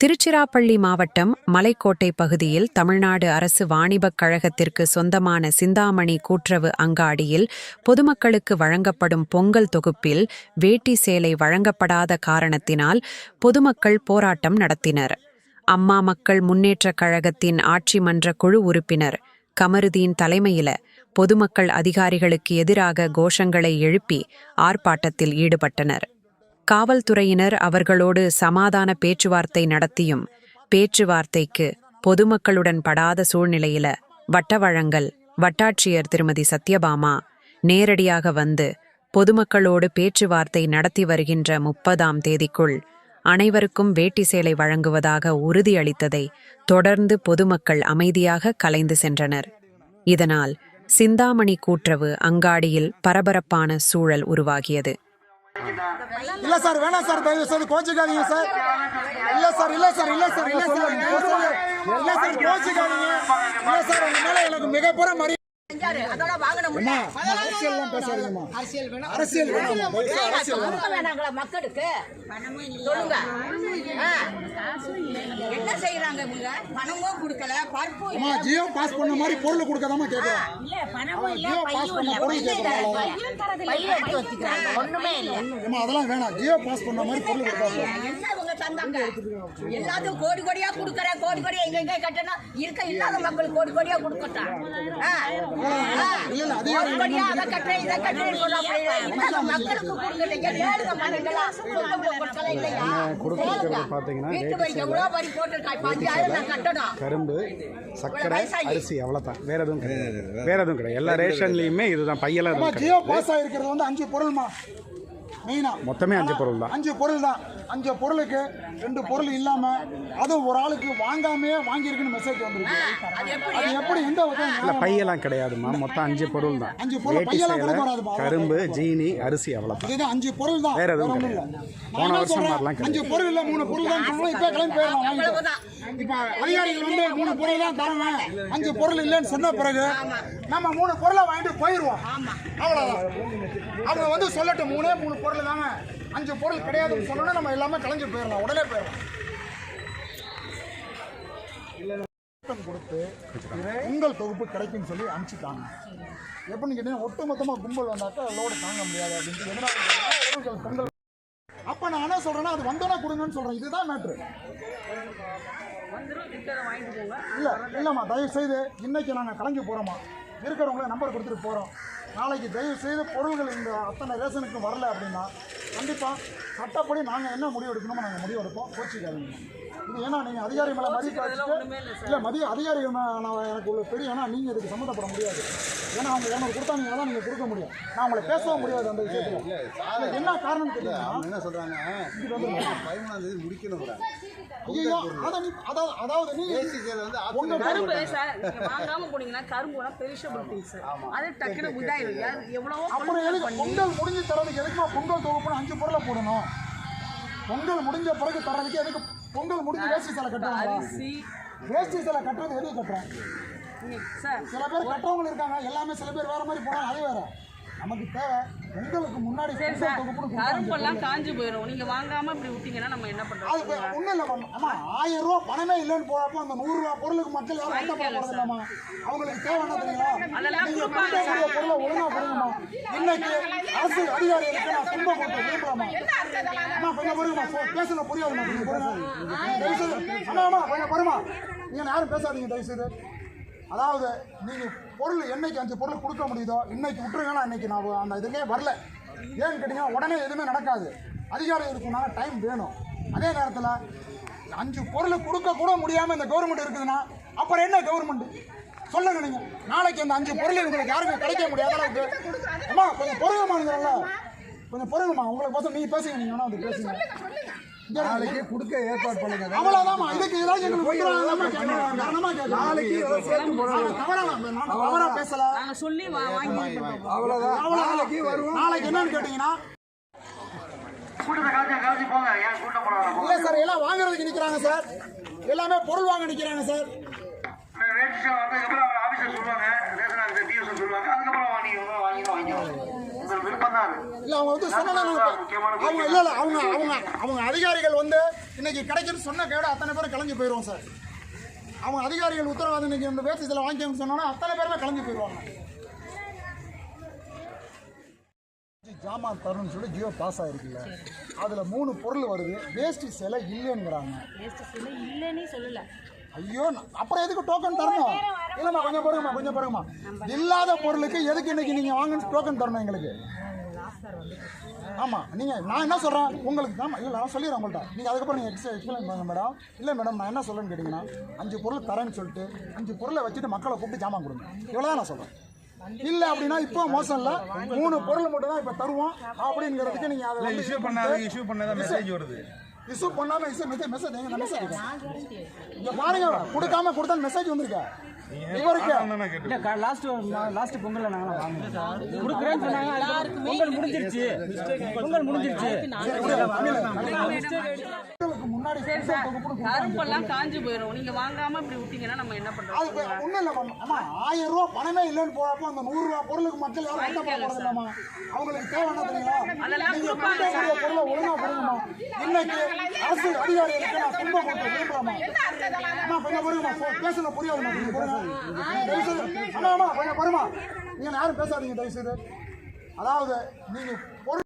திருச்சிராப்பள்ளி மாவட்டம் மலைக்கோட்டை பகுதியில் தமிழ்நாடு அரசு வாணிபக் கழகத்திற்கு சொந்தமான சிந்தாமணி கூட்டுறவு அங்காடியில் பொதுமக்களுக்கு வழங்கப்படும் பொங்கல் தொகுப்பில் வேட்டி சேலை வழங்கப்படாத காரணத்தினால் பொதுமக்கள் போராட்டம் நடத்தினர். அம்மா மக்கள் முன்னேற்றக் கழகத்தின் ஆட்சி மன்ற குழு உறுப்பினர் கமருதீன் தலைமையில பொதுமக்கள் அதிகாரிகளுக்கு எதிராக கோஷங்களை எழுப்பி ஆர்ப்பாட்டத்தில் ஈடுபட்டனர். காவல்துறையினர் அவர்களோடு சமாதான பேச்சுவார்த்தை நடத்தியும் பேச்சுவார்த்தைக்கு பொதுமக்களுடன் படாத சூழ்நிலையில வட்டவழங்கல் வட்டாட்சியர் திருமதி சத்யபாமா நேரடியாக வந்து பொதுமக்களோடு பேச்சுவார்த்தை நடத்தி வருகின்ற முப்பதாம் தேதிக்குள் அனைவருக்கும் வேட்டி சேலை வழங்குவதாக உறுதியளித்ததை தொடர்ந்து பொதுமக்கள் அமைதியாக கலைந்து சென்றனர். இதனால் சிந்தாமணி கூற்றவு அங்காடியில் பரபரப்பான சூழல் உருவாகியது. இல்ல சார் வேணாம் சார் தயவு செய்து கோச்சிக்காதீங்க சார். இல்ல சார் இல்ல சார் இல்ல சார் இல்ல சார் இல்ல சார் இல்ல சார் கோச்சிக்காதீங்க. இல்ல சார் உங்க மேல எனக்கு மிகப்பெரிய மரியாதை மக்களுக்கு? சொல்லுங்க. என்ன செய்யறாங்க இவங்க? பணமும் கொடுக்கல பருப்பும். ஜியோ பாஸ் பண்ண மாதிரி பொருள் கொடுக்காதாம்மா கேட்கறேன் இல்ல பணமும் இல்ல ஜியோ பாஸ் பையும் இல்ல. பொருள் ஒண்ணுமே இல்ல. அதெல்லாம் வேணாம். ஜியோ பாஸ் பண்ண மாதிரி பொருள் கொடுக்காது தந்தாங்க. எல்லாத்துக்கும் கோடி கோடியா கொடுக்கறேன் கோடி கோடியா எங்க எங்க கட்டணும் இருக்க இல்லாத மக்களுக்கு கோடி கோடியா கொடுக்கட்டான் கோடி கோடியா அதை கட்டுறேன் இதை கட்டுறேன் மக்களுக்கு கொடுக்கல இல்லையா? வீட்டு வரைக்கும் எவ்வளோ வரி நான் கட்டணும். கரும்பு வயசாகி. அரிசி அவ்வளோதான் வேற எதுவும் கிடையாது. வேற எதுவும் கிடையாது. எல்லா ரேஷன்லையுமே இதுதான். பையெல்லாம் ஜியோ பாஸ் வந்து அஞ்சு பொருள்மா? மெயினா. மொத்தமே அஞ்சு பொருள் தான் அஞ்சு பொருள் தான் அஞ்சு பொருளுக்கு ரெண்டு பொருள் இல்லாம அதுவும் ஒரு ஆளுக்கு வாங்காமே வாங்கியிருக்குன்னு மெசேஜ் வந்திருக்கு. அது எப்படி? எந்த வகையும் இல்லை பையெல்லாம் கிடையாதுமா மொத்தம் அஞ்சு பொருள் தான் அஞ்சு பொருள் பையெல்லாம் கொடுக்க வராதுப்பா. கரும்பு ஜீனி அரிசி அவ்வளோதான் இதுதான் அஞ்சு பொருள் தான் வேற எதுவும் கிடையாது. போன வருஷம் மாதிரிலாம். அஞ்சு பொருள் இல்ல மூணு பொருள் தான் சொல்றோம் இப்ப கிளம்பி போயிடலாம். வாங்கிட்டு. இப்ப அதிகாரிகள் வந்து மூணு பொருள் தான் தரவேன் அஞ்சு பொருள் இல்லைன்னு சொன்ன பிறகு நம்ம மூணு பொருளை வாங்கிட்டு போயிருவோம் அவ்வளவுதான். அவங்க வந்து சொல்லட்டும். மூணே மூணு பொருள் தாங்க. அஞ்சு பொருள் கிடையாதுன்னு சொன்னோன்னா நம்ம எல்லாமே கலைஞ்சு போயிடலாம். உடனே போயிடலாம். கொடுத்து உங்கள் தொகுப்பு கிடைக்கும்னு சொல்லி அனுப்பிச்சிட்டாங்க. எப்படின்னு கேட்டீங்கன்னா ஒட்டுமொத்தமாக கும்பல் வந்தாக்கா லோடு தாங்க முடியாது அப்படின்ட்டு எதனால பொங்கல். அப்போ நான் என்ன சொல்கிறேன்னா அது வந்தோன்னா கொடுங்கன்னு சொல்கிறேன் இதுதான் மேட்ரு இல்லை இல்லைம்மா தயவு செய்து இன்னைக்கு நாங்கள் கலைஞ்சு போகிறோமா இருக்கிறவங்கள நம்பர் கொடுத்துட்டு போகிறோம் நாளைக்கு தயவு செய்து பொருள்கள் இந்த அத்தனை ரேஷனுக்கு வரல அப்படின்னா கண்டிப்பாக சட்டப்படி நாங்கள் என்ன முடிவு எடுக்கணுமோ நாங்கள் முடிவு எடுப்போம். கோச்சிக்காதீங்க. இது ஏன்னா நீங்கள் அதிகாரி மேலே வச்சுட்டு இல்லை மதிய அதிகாரி நான் எனக்கு உள்ள தெரியும் ஏன்னா நீங்கள் இதுக்கு சம்மந்தப்பட முடியாது. ஏன்னா அவங்க இரநூறு கொடுத்தாங்க தான் நீங்கள் கொடுக்க முடியும். நான் உங்களை பேசவும் முடியாது அந்த விஷயத்தில். என்ன காரணம் தெரியுமா என்ன சொல்றாங்க? பதிமூணாம் தேதி முடிக்கணும் ஐயோ அதை நீ அதாவது அதாவது நீ வந்து உங்க கரும்பு சார் நீங்க வாங்காம போனீங்கன்னா கரும்புனா பெரிஷபிள் திங்ஸ் அது டக்குனு இதாயிரும். யார் எவ்வளவோ அப்புறம் எதுக்கு பொங்கல் முடிஞ்சு தரதுக்கு எதுக்குமா பொங்கல் தொகுப்புன்னு அஞ்சு பொருளை போடணும். பொங்கல் முடிஞ்ச பிறகு தரதுக்கு எதுக்கு? பொங்கல் முடிஞ்சு வேஷ்டி சிலை கட்டுறாங்க வேஷ்டி சிலை கட்டுறது எதுக்கு சார். சில பேர் கட்டுறவங்க இருக்காங்க. எல்லாமே சில பேர் வேற மாதிரி போனாங்க அது வேற. நமக்கு தேவை பொங்கலுக்கு முன்னாடி கரும்பெல்லாம் காஞ்சு போயிடும் நீங்க வாங்காம இப்படி விட்டீங்கன்னா நம்ம என்ன பண்றோம் அது ஒண்ணும் இல்ல மேம். அம்மா ஆயிரம் ரூபா பணமே இல்லைன்னு போறப்போ அந்த நூறு ரூபா பொருளுக்கு மக்கள் யாரும் போறது இல்லம்மா. அவங்களுக்கு தேவை என்ன தெரியுங்களா அதெல்லாம் கொடுப்பாங்க பொருளை ஒழுங்கா கொடுங்கம்மா இன்னைக்கு அரசு அதிகாரிகளுக்கு நான் துன்பம் கொடுக்க விரும்பலாமா அம்மா கொஞ்சம் தயவு செய்து அம்மா அம்மா கொஞ்சம் பொறுமா. நீங்க யாரும் பேசாதீங்க தயவு செய்து அதாவது நீங்கள் பொருள் என்னைக்கு அஞ்சு பொருள் கொடுக்க முடியுதோ இன்னைக்கு விட்டுருங்கன்னா இன்னைக்கு நான் அந்த இதுக்கே வரல. ஏன்னு கேட்டிங்கன்னா உடனே எதுவுமே நடக்காது. அதிகாரம் இருக்குன்னா டைம் வேணும். அதே நேரத்தில் அஞ்சு பொருள் கொடுக்க கூட முடியாமல் இந்த கவர்மெண்ட் இருக்குதுன்னா அப்புறம் என்ன கவர்மெண்ட் சொல்லுங்க நீங்கள் நாளைக்கு அந்த அஞ்சு பொருள் உங்களுக்கு யாருக்கும் கிடைக்க முடியாத அளவுக்கு அம்மா கொஞ்சம் பொறுங்கம்மாங்கிறல்ல கொஞ்சம் பொறுங்கம்மா உங்களுக்கு பார்த்து நீங்கள் பேசுங்க நீங்கள் வேணா வந்து பேசுங்க. நாளைக்கு கொடுக்க ஏற்பாடு பண்ணுங்க. அவ்வளவுதான்மா இதுக்கு ஏதாவது எங்களுக்கு. நாங்க தவறா பேசல. சொல்லி வா- வாங்கி கொடுப்போம். அவ்வளவுதான். நாளைக்கு என்னன்னு கேட்டீங்கன்னா இல்ல சார் எல்லாம் வாங்குறதுக்கு நிக்கிறாங்க சார். எல்லாமே பொருள் வாங்க நிக்கிறாங்க சார். சொல்லுவாங்க. அதுக்கப்புறம் வாங்கிக்கோங்க வாங்கி வாங்கிக்கோங்க இல்ல அவங்க வந்து சொன்னா அவங்க இல்ல இல்ல அவங்க அவங்க அவங்க அதிகாரிகள் வந்து இன்னைக்கு கிடைக்குன்னு சொன்ன கையோட அத்தனை பேரும் கிளம்பி போயிடுவோம் சார். அவங்க அதிகாரிகள் உத்தரவாதம் இன்னைக்கு இந்த வேஸ்ட் இதில் வாங்கிக்கோங்கன்னு சொன்னோன்னா அத்தனை பேருமே கிளம்பி போயிடுவாங்க ஜாமான் தரணும்னு சொல்லி ஜியோ பாஸ் ஆயிருக்குல்ல. அதில் மூணு பொருள் வருது. வேஸ்ட் சிலை இல்லைங்கிறாங்க. இல்லைன்னு சொல்லல. ஐயோ நான்- அப்புறம் எதுக்கு டோக்கன் தரணும்? இல்லைம்மா கொஞ்சம் பாருங்கம்மா கொஞ்சம் பாருங்கம்மா இல்லாத பொருளுக்கு எதுக்கு இன்னைக்கு நீங்கள் வாங்கன்னு டோக்கன் தரணும் எங்களுக்கு? ஆமாம் நீங்கள் நான் என்ன சொல்கிறேன் உங்களுக்கு ஆமாம் இல்லை நான் சொல்லிடுறேன் உங்கள்கிட்ட நீங்கள் அதுக்கப்புறம் நீங்கள் எக்ஸ்ட்ரா எக்ஸ்பிளைன் பண்ணுங்க மேடம் இல்லை மேடம் நான் என்ன சொல்கிறேன்னு கேட்டிங்கன்னா அஞ்சு பொருள் தரேன்னு சொல்லிட்டு அஞ்சு பொருளை வச்சுட்டு மக்களை கூப்பிட்டு ஜாமான் கொடுங்க. இவ்வளோ தான் நான் சொல்கிறேன் இல்லை அப்படின்னா இப்போ மோசம் இல்லை. மூணு பொருள் மட்டும் தான் இப்போ தருவோம். அப்படிங்கிறதுக்கு நீங்கள் அதை இஷ்யூ பண்ணாத இஷ்யூ பண்ணாத மெசேஜ் வருது. இஷ்யூ பண்ணாம இஷ்யூ மெசேஜ் மெசேஜ் மெசேஜ் இங்க பாருங்க கொடுக்காம கொடுத்தா மெசேஜ் வந்திருக்க? இவருக்கு லாஸ்ட் லாஸ்ட் பொங்கல் நாங்க வாங்கினோம் கொடுக்குறேன்னு சொன்னாங்க பொங்கல் முடிஞ்சிருச்சு. பொங்கல் முடிஞ்சிருச்சு. முன்னாடி கரும்பெல்லாம் காஞ்சு போயிடும் நீங்க வாங்காம இப்படி விட்டீங்கன்னா நம்ம என்ன அது பண்றோம் ஒண்ணும் இல்ல. அம்மா ஆயிரம் ரூபாய் பணமே இல்லைன்னு போறப்போ அந்த நூறு ரூபாய் பொருளுக்கு மக்கள் யாரும் அவங்களுக்கு தேவை என்ன தெரியுங்களா அதெல்லாம் நீங்க கொடுக்கக்கூடிய பொருளை ஒழுங்கா கொடுங்கம்மா இன்னைக்கு அரசு அதிகாரிகளுக்கு நான் துன்பம் கொடுக்க விரும்பலாமா பேசுன புரியாதுமா கொஞ்சம் பாருங்க அம்மா அம்மா கொஞ்சம் பாருமா நீங்க யாரும் பேசாதீங்க தயவு செய்து அதாவது நீங்க பொருள்